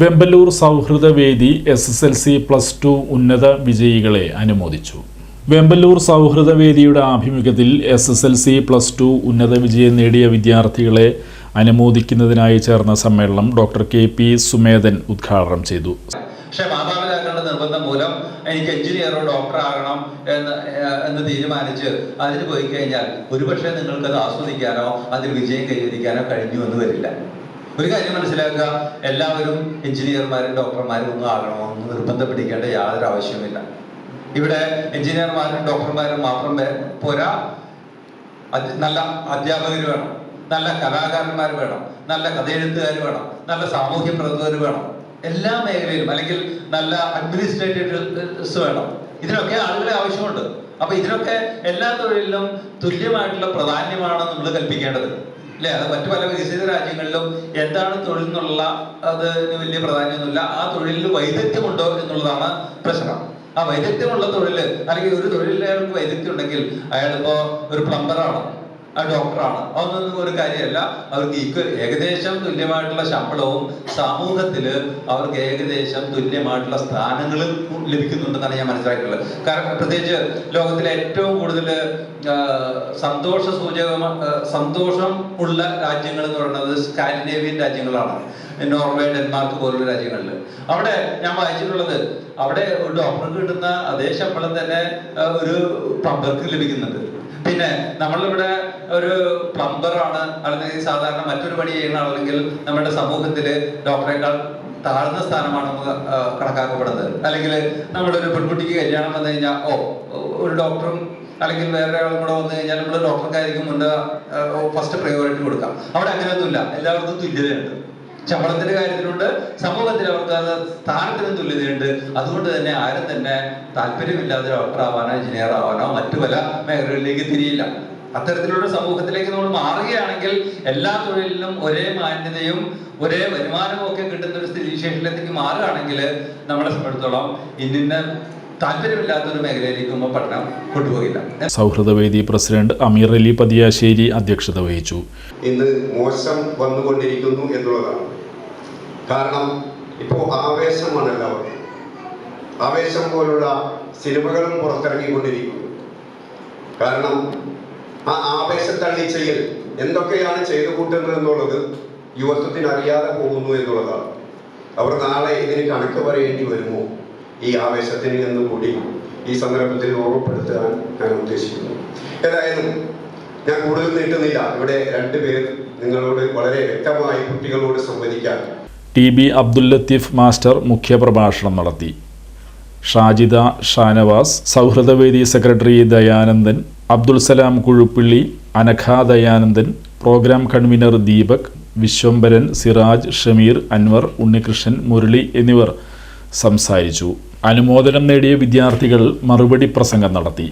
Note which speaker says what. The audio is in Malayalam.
Speaker 1: വെമ്പലൂർ സൗഹൃദ വേദി S S L C plus two ഉന്നത വിജയികളെ അനുമോദിച്ചു. വെമ്പലൂർ സൗഹൃദ വേദിയുടെ ആഭിമുഖ്യത്തിൽ S S L C plus two ഉന്നത വിജയം നേടിയ വിദ്യാർത്ഥികളെ അനുമോദിക്കുന്നതിനായി ചേർന്ന സമ്മേളനം ഡോക്ടർ കെ പി സുമേധൻ ഉദ്ഘാടനം ചെയ്തു.
Speaker 2: പക്ഷേ മാതാപിതാക്കളുടെ നിർബന്ധം മൂലം എനിക്ക് എഞ്ചിനീയറോ ഡോക്ടർ ആകണം എന്ന് എന്ന് തീരുമാനിച്ച് അതിന് പോയി കഴിഞ്ഞാൽ ഒരുപക്ഷെ നിങ്ങൾക്കത് ആസ്വദിക്കാനോ അതിൽ വിജയം കൈവരിക്കാനോ കഴിഞ്ഞു എന്ന് വരില്ല. ഒരു കാര്യം മനസ്സിലാക്കുക. എല്ലാവരും എഞ്ചിനീയർമാരും ഡോക്ടർമാരും ഒന്നും ആകണമോ ഒന്നും നിർബന്ധം പിടിക്കേണ്ട യാതൊരു ആവശ്യവുമില്ല. ഇവിടെ എഞ്ചിനീയർമാരും ഡോക്ടർമാരും മാത്രം പോരാ. നല്ല അധ്യാപകർ വേണം. നല്ല കലാകാരന്മാർ വേണം. നല്ല കഥയെഴുത്തുകാർ വേണം. നല്ല സാമൂഹ്യ പ്രവർത്തകർ വേണം. എല്ലാ മേഖലയിലും അല്ലെങ്കിൽ നല്ല അഡ്മിനിസ്ട്രേറ്റേഴ്സ് വേണം. ഇതിനൊക്കെ ആളുകളെ ആവശ്യമുണ്ട്. അപ്പൊ ഇതിനൊക്കെ എല്ലാ തൊഴിലിലും തുല്യമായിട്ടുള്ള പ്രാധാന്യമാണ് നമ്മൾ കൽപ്പിക്കേണ്ടത്? അല്ലെ? അത് മറ്റു പല വികസിത രാജ്യങ്ങളിലും എന്താണ് തൊഴിൽ എന്നുള്ള അതിന് വലിയ പ്രാധാന്യമൊന്നുമില്ല. ആ തൊഴിലിൽ വൈദഗ്ധ്യമുണ്ടോ എന്നുള്ളതാണ് പ്രശ്നം. ആ വൈദഗ്ധ്യമുള്ള തൊഴിൽ അല്ലെങ്കിൽ ഒരു തൊഴിലിൽ അയാൾക്ക് വൈദഗ്ധ്യം ഉണ്ടെങ്കിൽ അയാളിപ്പോ ഒരു പ്ലംബറാണ് ഡോക്ടറാണ് അതൊന്നും ഒരു കാര്യമല്ല. അവർക്ക് ഈക്വൽ ഏകദേശം തുല്യമായിട്ടുള്ള ശമ്പളവും സമൂഹത്തിൽ അവർക്ക് ഏകദേശം തുല്യമായിട്ടുള്ള സ്ഥാനങ്ങളും ലഭിക്കുന്നുണ്ടെന്നാണ് ഞാൻ മനസ്സിലാക്കിയിട്ടുള്ളത്. കാരണം പ്രത്യേകിച്ച് ലോകത്തിലെ ഏറ്റവും കൂടുതൽ സന്തോഷ സൂചകമ സന്തോഷം ഉള്ള രാജ്യങ്ങൾ എന്ന് പറയുന്നത് സ്കാൻഡിനേവിയൻ രാജ്യങ്ങളാണ്. നോർവേ ഡെൻമാർക്ക് പോലുള്ള രാജ്യങ്ങളിൽ. അവിടെ ഞാൻ വായിച്ചിട്ടുള്ളത് അവിടെ ഒരു ഡോക്ടർക്ക് കിട്ടുന്ന അതേ ശമ്പളം തന്നെ ഒരു പ്ലംബർക്ക് ലഭിക്കുന്നുണ്ട്. പിന്നെ നമ്മളിവിടെ ഒരു പ്ലംബറാണ് അല്ലെങ്കിൽ സാധാരണ മറ്റൊരു പണി ചെയ്യുന്ന ആളെങ്കിൽ നമ്മുടെ സമൂഹത്തിൽ ഡോക്ടറേക്കാൾ താഴ്ന്ന സ്ഥാനമാണ് കണക്കാക്കപ്പെടുന്നത്. അല്ലെങ്കിൽ നമ്മുടെ ഒരു പെൺകുട്ടിക്ക് കല്യാണം വന്നു കഴിഞ്ഞാൽ ഓ ഒരു ഡോക്ടറും അല്ലെങ്കിൽ വേറെ ആളും കൂടെ വന്നു കഴിഞ്ഞാൽ നമ്മൾ ഡോക്ടർക്കായിരിക്കും മുന്നേ ഫസ്റ്റ് പ്രയോറിറ്റി കൊടുക്കാം. അവിടെ അങ്ങനെയൊന്നുമില്ല. എല്ലാവർക്കും തുല്യതയുണ്ട്. ശമ്പളത്തിന്റെ കാര്യത്തിലുണ്ട്. സമൂഹത്തിൽ അവർക്ക് അത് സ്ഥാനത്തിനും തുല്യതയുണ്ട്. അതുകൊണ്ട് തന്നെ ആരും തന്നെ താല്പര്യമില്ലാതെ ഡോക്ടർ ആവാനോ എഞ്ചിനീയർ ആവാനോ മറ്റു പല മേഖലകളിലേക്ക് തിരിയില്ല. അത്തരത്തിലുള്ള സമൂഹത്തിലേക്ക് നമ്മൾ മാറുകയാണെങ്കിൽ എല്ലാ തൊഴിലിലും ഒരേ മാന്യതയും ഒരേ വരുമാനവും ഒക്കെ കിട്ടുന്ന ഒരു സ്ഥിതിവിശേഷത്തിലേക്ക് മാറുകയാണെങ്കിൽ നമ്മളെ സംബന്ധിച്ചിടത്തോളം ഇന്നിന് താല്പര്യമില്ലാത്ത ഒരു മേഖലയിലേക്ക് നമ്മൾ പഠനം കൊണ്ടുപോകില്ല.
Speaker 1: സൗഹൃദവേദി പ്രസിഡന്റ് അമീർ അലി പതിയാശ്ശേരി അധ്യക്ഷത വഹിച്ചു.
Speaker 3: ഇന്ന് മോശം വന്നുകൊണ്ടിരിക്കുന്നു എന്നുള്ളതാണ്. കാരണം ഇപ്പോൾ ആവേശമാണ് എല്ലാവർക്കും. ആവേശം പോലുള്ള സിനിമകളും പുറത്തിറങ്ങിക്കൊണ്ടിരിക്കുന്നു. കാരണം ആ ആവേശത്തള്ളിച്ചയിൽ എന്തൊക്കെയാണ് ചെയ്തു കൂട്ടുന്നത് എന്നുള്ളത് യുവത്വത്തിന് അറിയാതെ പോകുന്നു എന്നുള്ളതാണ്. അവർ നാളെ ഇതിന് കണക്ക് പറയേണ്ടി വരുമോ? ഈ ആവേശത്തിൽ നിന്ന് കൂടി ഈ സന്ദർഭത്തിൽ ഓർമ്മപ്പെടുത്താൻ ഞാൻ ഉദ്ദേശിക്കുന്നു. ഏതായാലും ഞാൻ കൂടുതൽ നീട്ടുന്നില്ല. ഇവിടെ രണ്ടുപേർ നിങ്ങളോട് വളരെ വ്യക്തമായി കുട്ടികളോട് സംവദിക്കാൻ.
Speaker 1: T B Abdul Latheef master മുഖ്യപ്രഭാഷണം നടത്തി. Shajida Shanavas സൗഹൃദവേദി secretary Dayanandan Abdul Salam Kuzhuppilly Anagha Dayanandan programme convener Deepak Viswambharan Siraj Shameer Anwar Unnikrishnan Murali എന്നിവർ സംസാരിച്ചു. അനുമോദനം നേടിയ വിദ്യാർത്ഥികൾ മറുപടി പ്രസംഗം നടത്തി